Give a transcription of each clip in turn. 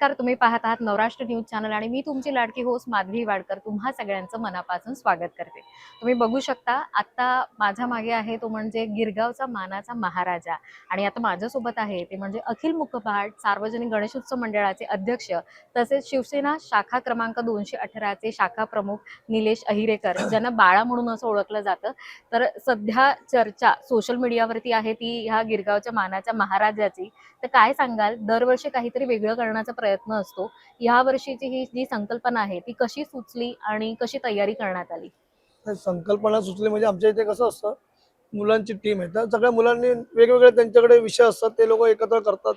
नमस्कार तुम्ही पाहत आहात नवराष्ट्र न्यूज चॅनल आणि मी तुमची लाडकी होस्ट माधवी वाडकर. तुम्हा सगळ्यांचं मनापासून स्वागत करते. तुम्ही बघू शकता आता माझ्या मागे आहे तो म्हणजे गिरगावचा मानाचा महाराजा. आणि आता माझ्यासोबत आहे ते म्हणजे अखिल मुखपाट सार्वजनिक गणेशोत्सव मंडळाचे अध्यक्ष तसेच शिवसेना शाखा क्रमांक दोनशे अठराचे शाखा प्रमुख निलेश अहिरेकर ज्यांना बाळा म्हणून असं ओळखलं जातं. तर सध्या चर्चा सोशल मीडियावरती आहे ती ह्या गिरगावच्या मानाच्या महाराजाची. तर काय सांगाल? दरवर्षी काहीतरी वेगळं करण्याचा प्रयत्न असतो. या वर्षीची ही जी संकल्पना आहे ती कशी सुचली आणि कशी तयारी करण्यात आली? संकल्पना सुचली म्हणजे आमच्या इथे कसं असतं मुलांची टीम आहे. तर सगळ्या मुलांनी वेगवेगळे त्यांच्याकडे विषय असतात ते लोक एकत्र करतात.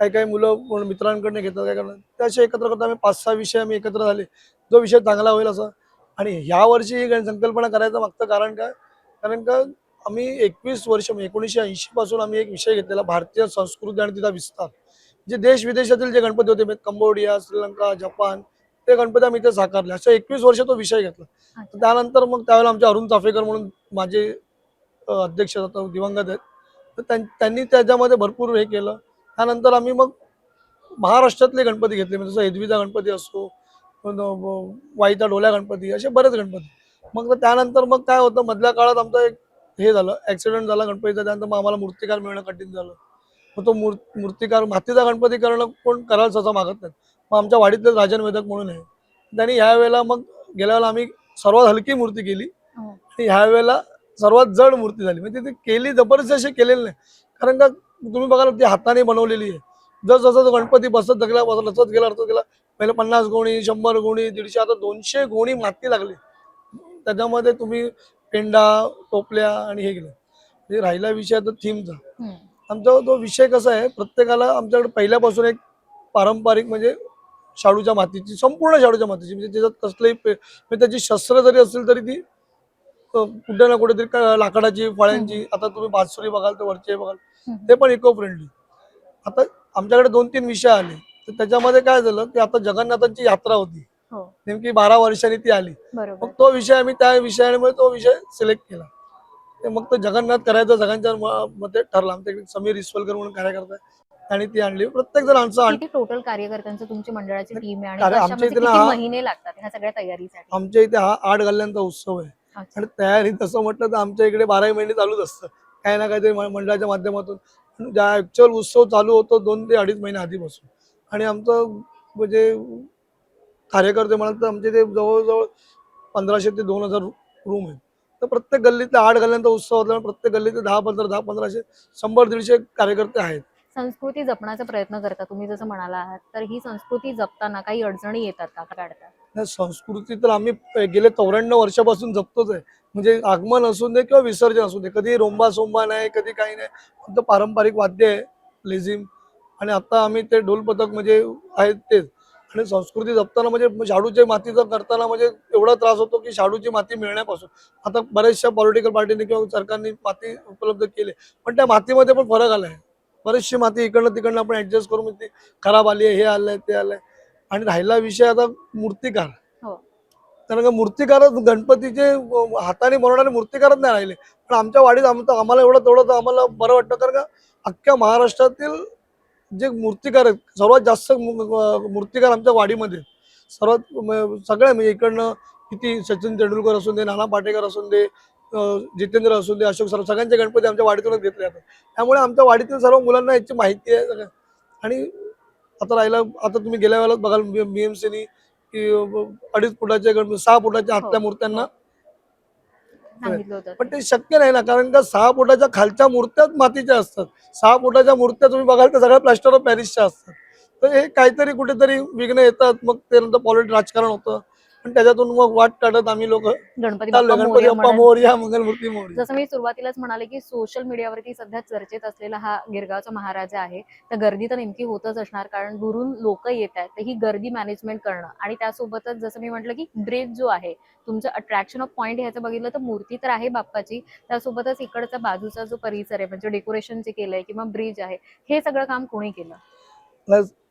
काही काही मुलं मित्रांकडनं घेतात काय करतात त्याशी एकत्र करता आम्ही पाच सहा विषय आम्ही एकत्र झाले. जो विषय चांगला होईल असं. आणि ह्या वर्षी ही संकल्पना करायचं मागचं कारण काय? कारण का आम्ही एकवीस वर्ष एकोणीसशे ऐंशी पासून आम्ही एक विषय घेतलेला भारतीय संस्कृती आणि तिचा विस्तार. जे देश विदेशातील जे गणपती होते म्हणजे कंबोडिया श्रीलंका जपान ते गणपती आम्ही इथे साकारले. अशा एकवीस वर्ष तो विषय घेतला. त्यानंतर मग त्यावेळेला आमचे अरुण चाफेकर म्हणून माझे अध्यक्ष आता दिवंगत आहेत. तर त्यां- त्यांनी त्याच्यामध्ये भरपूर हे केलं. त्यानंतर आम्ही मग महाराष्ट्रातले गणपती घेतले. म्हणजे जसं हेदवीचा गणपती असतो वाईचा डोल्या गणपती असे बरेच गणपती. मग तर त्यानंतर मग काय होतं मधल्या काळात आमचं एक हे झालं ॲक्सिडेंट झाला गणपतीचा. त्यानंतर मग आम्हाला मूर्तिकार मिळणं कठीण झालं. मग तो मूर् मूर्तिकार मातीचा गणपती करणं कोण करायला सहसा मागत नाही मग आमच्या वाडीतले राजन वेदक म्हणून आहे. त्यांनी ह्या वेळेला मग गेल्या वेळेला आम्ही सर्वात हलकी मूर्ती केली. हो. आणि ह्या वेळेला सर्वात जड मूर्ती झाली. म्हणजे ती केली जबरदस्त अशी केलेली नाही. कारण का तुम्ही बघाल ती हाताने बनवलेली आहे. जस जसं गणपती बसत गेला बसत लचत गेला लचत गेला पहिले पन्नास गोणी शंभर गोणी दीडशे आता दोनशे गोणी माती लागली. त्याच्यामध्ये तुम्ही पेंडा टोपल्या आणि हे केलं. म्हणजे राहिला विषय आता थीमचा. आमचा तो विषय कसा आहे प्रत्येकाला आमच्याकडे पहिल्यापासून एक पारंपरिक म्हणजे शाडूच्या मातीची संपूर्ण शाडूच्या मातीची म्हणजे त्याच्यात कसलंही म्हणजे त्याची शस्त्र जरी असतील तरी ती कुठे ना कुठेतरी लाकडाची फळ्यांची आता तुम्ही बासुरी बघाल तर वरचे बघाल. ते पण इको फ्रेंडली आता आमच्याकडे दोन तीन विषय आले तर त्याच्यामध्ये काय झालं की आता जगन्नाथांची यात्रा होती. हो. नेमकी बारा वर्षांनी ती आली. मग तो विषय आम्ही त्या विषयामुळे तो विषय सिलेक्ट केला. ते मग तो जगन्नाथ करायचं सगळ्यांच्या मध्ये ठरला. आमच्या समीर इस्वलकर म्हणून कार्यकर्ता आहे. आणि ती आणली. प्रत्येक जण आमचं आण- किती टोटल कार्यकर्त्यांचं तुमची मंडळाची टीम आहे आणि अरे, आमच्या वर्षामध्ये इथे किती ना हा- महिने लागतात ह्या सगळ्या तयारीसाठी? आमच्या इथे हा आठ गल्ल्यांचा उत्सव आहे. अच्छा. आणि तयारी तसं म्हटलं तर आमच्या इकडे बाराही महिने चालूच असतं. काही ना काहीतरी म- मंडळाच्या माध्यमातून. पण ज्या ऍक्च्युअल उत्सव चालू होतो दोन ते अडीच महिने आधीपासून. आणि आमचं म्हणजे कार्यकर्ते म्हणाल तर आमच्या इथे जवळजवळ पंधराशे ते दोन हजार रूम आहेत. तर प्रत्येक गल्लीतल्या आठ गल्ल्यांचा उत्सव असल्यामुळे प्रत्येक गल्लीत दहा पंधरा दहा पंधराशे शंभर दीडशे कार्यकर्ते आहेत. संस्कृती जपण्याचा प्रयत्न करता तुम्ही जसं म्हणाला आहात तर ही संस्कृती जपताना काही अडचणी येतात का काढतात नाही, संस्कृती तर आम्ही गेले चौऱ्याण्णव वर्षापासून जपतोच आहे. म्हणजे आगमन असू दे किंवा विसर्जन असू दे कधी रोंबा सोंबा नाही कधी काही नाही फक्त पारंपरिक वाद्य आहे लेझिम. आणि आता आम्ही ते ढोल पथक म्हणजे आहेत तेच. आणि संस्कृती जपताना म्हणजे शाडूच्या मातीचं करताना म्हणजे एवढा त्रास होतो की शाडूची माती मिळण्यापासून. आता बऱ्याचशा पॉलिटिकल पार्टीने किंवा सरकारने माती उपलब्ध केली. पण त्या मातीमध्ये पण फरक आलाय. बरीचशी माती इकडनं तिकडनं आपण ऍडजस्ट करून ती खराब आली आहे हे आलंय ते आलंय. आणि राहिला विषय आता मूर्तिकार. हो. कारण का मूर्तिकारच गणपतीचे हाताने बनवणारे मूर्तिकारच नाही राहिले. पण आमच्या वाडीत आमचं आम्हाला एवढं तेवढं तर आम्हाला बरं वाटतं कारण का अख्ख्या महाराष्ट्रातील जे मूर्तिकार आहेत सर्वात जास्त मूर्तिकार आमच्या वाडीमध्ये. सर्वात म- सगळे म्हणजे इकडनं किती सचिन तेंडुलकर असून दे नाना पाटेकर असून दे जितेंद्र असून दे अशोक सर सगळ्यांचे गणपती आमच्या वाडीतूनच घेतले जातात. त्यामुळे आमच्या वाडीतील सर्व मुलांना याची माहिती आहे आणि आता राहिलं आता तुम्ही गेल्या वेळेला बघाल बीएमसीनी की अं, अडीच फुटाच्या गणपती सहा फुटाच्या हातल्या हो, मूर्त्यांना सांगितलं होतं पण ते. शक्य नाही ना कारण का सहा फुटाच्या खालच्या मूर्त्याच मातीच्या असतात. सहा फुटाच्या मूर्त्या तुम्ही बघाल तर सगळ्या प्लॅस्टर ऑफ पॅरिसच्या असतात. तर हे काहीतरी कुठेतरी विघ्न येतात मग ते नंतर पॉलिट राजकारण होतं. आणि त्याच्यातून मग वाट काढत आम्ही लोक. गणपती चाललो बाप्पा गणपती मोरया बाप्पा म्हणत. मोरया मंगलमूर्ती मोरया. जसं मी सुरुवातीलाच म्हणाले की सोशल मीडियावरती सध्या चर्चेत असलेला हा गिरगावचा महाराजा आहे. तर गर्दी तर नेमकी होतच असणार कारण दुरून लोक येत आहेत. तर ही गर्दी मॅनेजमेंट करणं आणि त्यासोबतच जसं मी म्हटलं की ब्रेक जो आहे तुमचं अट्रॅक्शन ऑफ पॉईंट ह्याचं बघितलं तर मूर्ती तर आहे बाप्पाची. त्यासोबतच इकडचा बाजूचा जो परिसर आहे म्हणजे डेकोरेशन जे केलंय किंवा ब्रिज आहे हे सगळं काम कोणी केलं?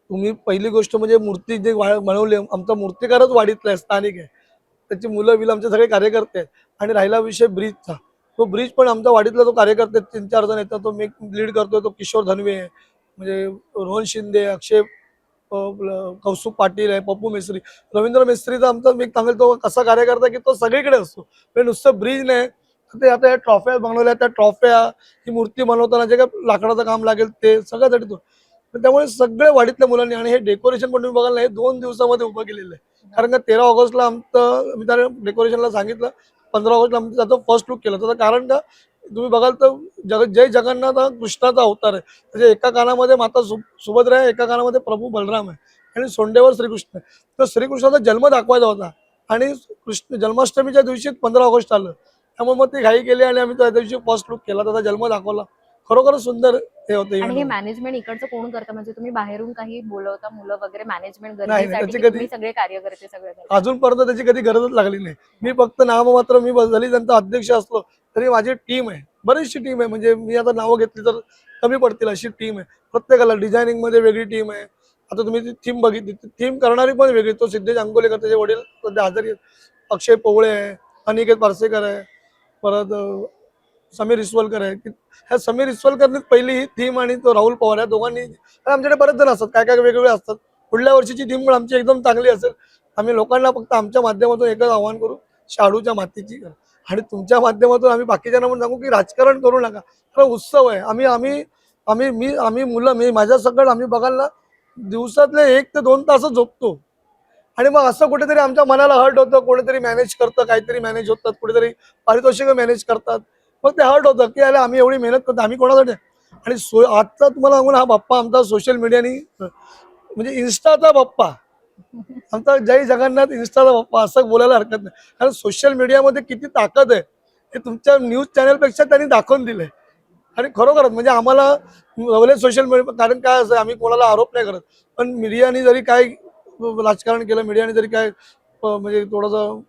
तुम्ही पहिली गोष्ट म्हणजे मूर्ती जे बनवली आमचा मूर्तिकारच वाढीतला आहे स्थानिक आहे. त्याची मुलं बिलं आमचे सगळे कार्यकर्ते आहेत. आणि राहिला विषय ब्रिजचा. तो ब्रिज पण आमच्या वाढीतला जो कार्यकर्ते तीन चार जण येतात तो मी लीड करतोय तो किशोर धनवे आहे. म्हणजे रोहन शिंदे अक्षय कौसुक पाटील आहे पप्पू मिस्त्री. रवींद्र मिस्त्रीचा आमचा मी सांगेल तो कसा कार्यकर्ता की तो सगळीकडे असतो. म्हणजे नुसतं ब्रिज नाही. ते आता या ट्रॉफ्या बनवल्या त्या ट्रॉफ्या ही मूर्ती बनवताना जे काय लाकडाचं काम लागेल ते सगळ्यासाठी तो त्यामुळे सगळे वाडीतल्या मुलांनी आणि हे डेकोरेशन पण तुम्ही बघाल हे दोन दिवसामध्ये उभं केलेलं आहे. कारण का तेरा ऑगस्टला आमचं मी त्या डेकोरेशनला सांगितलं पंधरा ऑगस्टला आमचं त्याचं फर्स्ट लुक केलं. त्याचं कारण का तुम्ही बघाल तर जग जय जगन्नाथ हा कृष्णाचा अवतार आहे. म्हणजे एका कानामध्ये माता सु सुभद्रा आहे एका कानामध्ये प्रभू बलराम आहे आणि सोंडेवर श्रीकृष्ण तर श्रीकृष्णाचा जन्म दाखवायचा होता आणि कृष्ण जन्माष्टमीच्या दिवशी पंधरा ऑगस्ट आलं. त्यामुळे मग ती घाई केली आणि आम्ही त्या दिवशी फर्स्ट लुक केला. त्याचा जन्म दाखवला. खरोखरच सुंदर हे होते आणि हे मॅनेजमेंट इकडचं कोण करतं? म्हणजे तुम्ही बाहेरून काही बोलवता मुलं वगैरे मॅनेजमेंट नाही, त्याची कधी- सगळे कार्यकर्ते सगळे करता? अजूनपर्यंत त्याची कधी गरजच लागली नाही. मी फक्त नाममात्र मी जरी त्यांचा अध्यक्ष असलो तरी माझी टीम आहे. बरीचशी टीम आहे. म्हणजे मी आता नावं घेतली तर कमी पडतील अशी टीम आहे. प्रत्येकाला डिझायनिंगमध्ये वेगळी टीम आहे. आता तुम्ही ती थीम बघितली थीम करणारी पण वेगळी. तो सिद्धेश अंगोलेकर त्याचे वडील सध्या आहेत. अक्षय पोवळे आहे अनिकेत पारसेकर आहे. परत अं, समीर इस्वलकर आहे. की ह्या समीर इस्वलकरनीच पहिली ही थीम आणि तो राहुल पवार या दोघांनी आमच्याकडे बरेच जण असतात. काय काय वेगवेगळे असतात. पुढल्या वर्षीची थीम पण आमची एकदम चांगली असेल. आम्ही लोकांना फक्त आमच्या माध्यमातून एकच आव्हान करू. शाडूच्या मातीची. आणि तुमच्या माध्यमातून आम्ही बाकीच्यांना पण सांगू की राजकारण करू नका. कारण उत्सव आहे. आम्ही आम्ही आम्ही मी आम्ही मुलं मी माझ्या सगळं आम्ही बघायला दिवसातले एक ते दोन तासच झोपतो. आणि मग असं कुठेतरी आमच्या मनाला हर्ट होतं. कोणीतरी मॅनेज करतं. काहीतरी मॅनेज होतात. कुठेतरी पारितोषिक मॅनेज करतात. मग ते हर्ट होतं की अरे आम्ही एवढी मेहनत करतो आम्ही कोणासाठी? आणि सो आजचा तुम्हाला सांगून हा बाप्पा आमचा सोशल मीडियानी म्हणजे इन्स्टाचा बाप्पा. आमचा जय जगन्नाथ इन्स्टाचा बाप्पा असं बोलायला हरकत नाही. कारण सोशल मीडियामध्ये किती ताकद आहे हे तुमच्या न्यूज चॅनलपेक्षा त्यांनी दाखवून दिलंय. आणि खरोखरच म्हणजे आम्हाला भले सोशल मीडिया कारण काय असं आम्ही कोणाला आरोप नाही करत. पण मीडियाने जरी काय राजकारण केलं मीडियाने जरी काय म्हणजे थोडंसं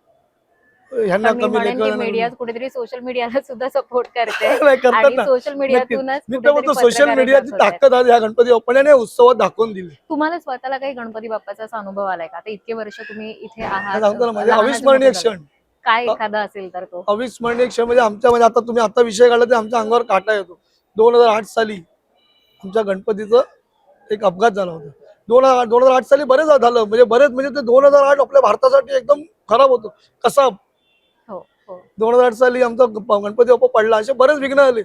ह्यांना मी कमी म्हणेन की लेखन मीडिया कुठेतरी सोशल मीडियाला सुद्धा सपोर्ट करते. नाही करतात आणि ना. सोशल मीडियातूनच मी तर कुठेतरी म्हणतो सोशल पत्रकारिता मीडियाची होत. ताकद आज या गणपती बाप्पाने उत्सवात दाखवून दिली. तुम्हाला स्वतःला काही गणपती बाप्पाचा असा अनुभव आलाय का? आता इतके वर्ष तुम्ही इथे आहात. सांगतो ना म्हणजे लहानाचं अविस्मरणीय मोठं झालं. क्षण काय एखादा असेल तर तो. अविस्मरणीय क्षण म्हणजे आमच्या म्हणजे आता तुम्ही आता विषय काढला ते आमच्या अंगावर काटा येतो. दोन हजार आठ साली आमच्या गणपतीचं एक अपघात झाला होता. दोन हजार दोन हजार आठ साली बरेच झालं. म्हणजे बरेच म्हणजे ते दोन हजार आठ आपल्या भारतासाठी एकदम खराब होतो. कसा हो. दोन हजार आठ साली आमचा ग- गणपती बाप्पा पडला. असे बरेच विघ्न आले.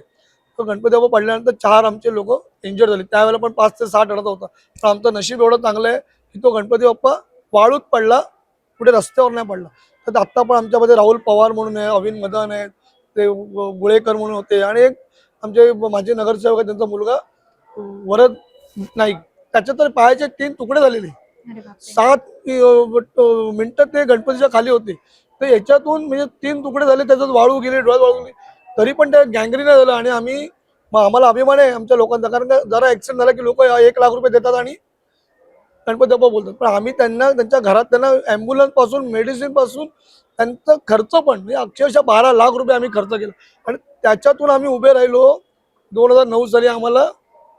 तो गणपती बाप्पा पडल्यानंतर चार आमचे लोक इंजर्ड झाले. त्यावेळेला पण पाच ते साठ अडत होता. तर आमचं नशीब एवढं चांगलं आहे की तो गणपती बाप्पा वाळूत पडला. कुठे रस्त्यावर नाही पडला. तर आत्ता पण आमच्यामध्ये राहुल पवार म्हणून आहे अविन मदन आहेत ते गुळेकर म्हणून होते. आणि एक आमचे माझे नगरसेवक आहेत त्यांचा मुलगा वरद नाईक. त्याच्या तर पायाचे तीन तुकडे झालेले. सात अं, मिनिटं ते गणपतीच्या खाली होते. तर याच्यातून म्हणजे तीन तुकडे झाले त्याच्यात वाळू गेले डोळ्यात वाळू गेले. तरी पण त्या गँगरी नाही झालं आणि आम्ही मग आम्हाला अभिमान आहे आमच्या लोकांचा. कारण का जरा ऍक्सिडेंट झाला की लोक एक लाख रुपये देतात आणि गणपती बाप्पा बोलतात. पण आम्ही त्यांना त्यांच्या घरात त्यांना ॲम्ब्युलन्सपासून मेडिसिनपासून त्यांचा खर्च पण म्हणजे अक्षरशः बारा लाख रुपये आम्ही खर्च केला. आणि त्याच्यातून आम्ही उभे राहिलो. दोन हजार नऊ साली आम्हाला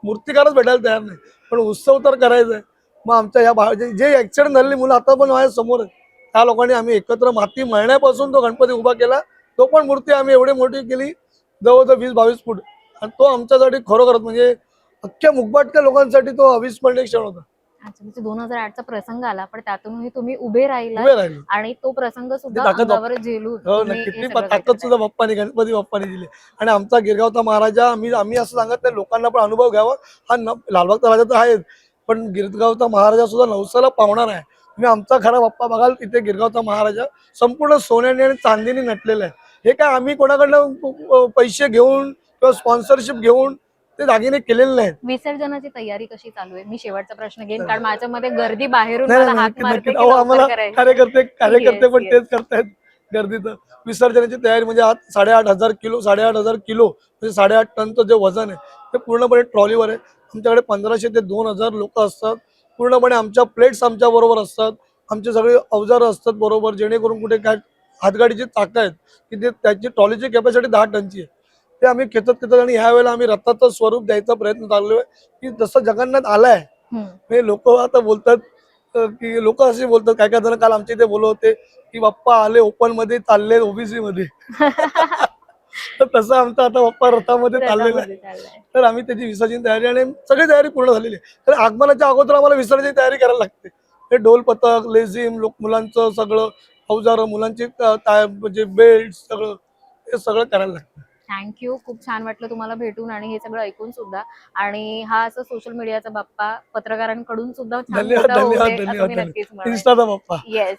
मूर्तिकारच भेटायला तयार नाही. पण उत्सव तर करायचा आहे. मग आमच्या या जे- ऍक्सिडेंट झालेली मुलं आता पण माझ्यासमोर त्या लोकांनी आम्ही एकत्र माती मळण्यापासून तो गणपती उभा केला. तो पण मूर्ती आम्ही एवढी मोठी केली जवळजवळ वीस बावीस फूट. आणि तो आमच्यासाठी खरोखरच म्हणजे अख्ख्या मुखबाटच्या लोकांसाठी तो अविस्मरणीय क्षण होता. अच्छा म्हणजे दोन हजार आठचा प्रसंग आला पण त्यातूनही तुम्ही उभे राहिला उभे राहिले. आणि तो प्रसंग सुद्धा ताकद अंगावर झेलून हो तुम्ही नक्की हे ती सगळं ताकद करताय. सुद्धा बाप्पाने गणपती बाप्पाने दिली. आणि आमचा गिरगावचा महाराजा आम्ही आम्ही असं सांगत नाही लोकांना पण अनुभव घ्यावा. हा न लालबागचा राजा तर आहेच. पण गिरगावचा महाराजा सुद्धा नवसाला पावणार आहे. तुम्ही आमचा खरा बाप्पा बघाल तिथे गिरगावचा महाराजा संपूर्ण सोन्याने आणि चांदीने नटलेला आहे. हे काय आम्ही कोणाकडनं पैसे घेऊन किंवा स्पॉन्सरशिप घेऊन ते दागिने केलेले नाहीत? विसर्जनाची तयारी कशी चालू आहे? मी शेवटचा प्रश्न घेईन कारण माझ्यामध्ये गर्दी बाहेरून आम्हाला. कार्यकर्ते कार्यकर्ते पण. तेच करतायत गर्दीचं. विसर्जनाची तयारी म्हणजे आज साडेआठ हजार किलो साडेआठ हजार किलो म्हणजे साडेआठ टनचं जे वजन आहे ते पूर्णपणे ट्रॉलीवर आहे. आमच्याकडे पंधराशे ते दोन हजार लोक असतात. पूर्णपणे आमच्या प्लेट्स आमच्या बरोबर असतात. आमचे सगळे अवजारं असतात बरोबर. जेणेकरून कुठे काय हातगाडीची चाकं आहेत की ते त्याची ट्रॉलीची कॅपॅसिटी दहा टनची आहे. ते आम्ही खेचत खेचत आणि ह्या वेळेला आम्ही रथाचं स्वरूप द्यायचा प्रयत्न चाललोय की जसं जगन्नाथ आलाय. हे लोक आता बोलतात की लोक असे बोलतात काय काय जण काल आमच्या इथे बोलत होते की बाप्पा आले ओपनमध्ये चालले ओबीसी मध्ये. तर तसं आमचा आता बाप्पा रथामध्ये चाललेला आहे. तर आम्ही त्याची विसर्जन तयारी आणि सगळी तयारी पूर्ण झालेली आहे. तर आगमनाच्या अगोदर आम्हाला विसर्जन तयारी करायला लागते. हे ढोल पथक लेझिम लोक मुलांचं सगळं अवजार मुलांची म्हणजे बेल्ट सगळं हे सगळं करायला लागतं. थँक्यू खूप छान वाटलं तुम्हाला भेटून आणि हे सगळं ऐकून सुद्धा. आणि हा असं सोशल मीडियाचा बाप्पा पत्रकारांकडून सुद्धा बाप्पा. येस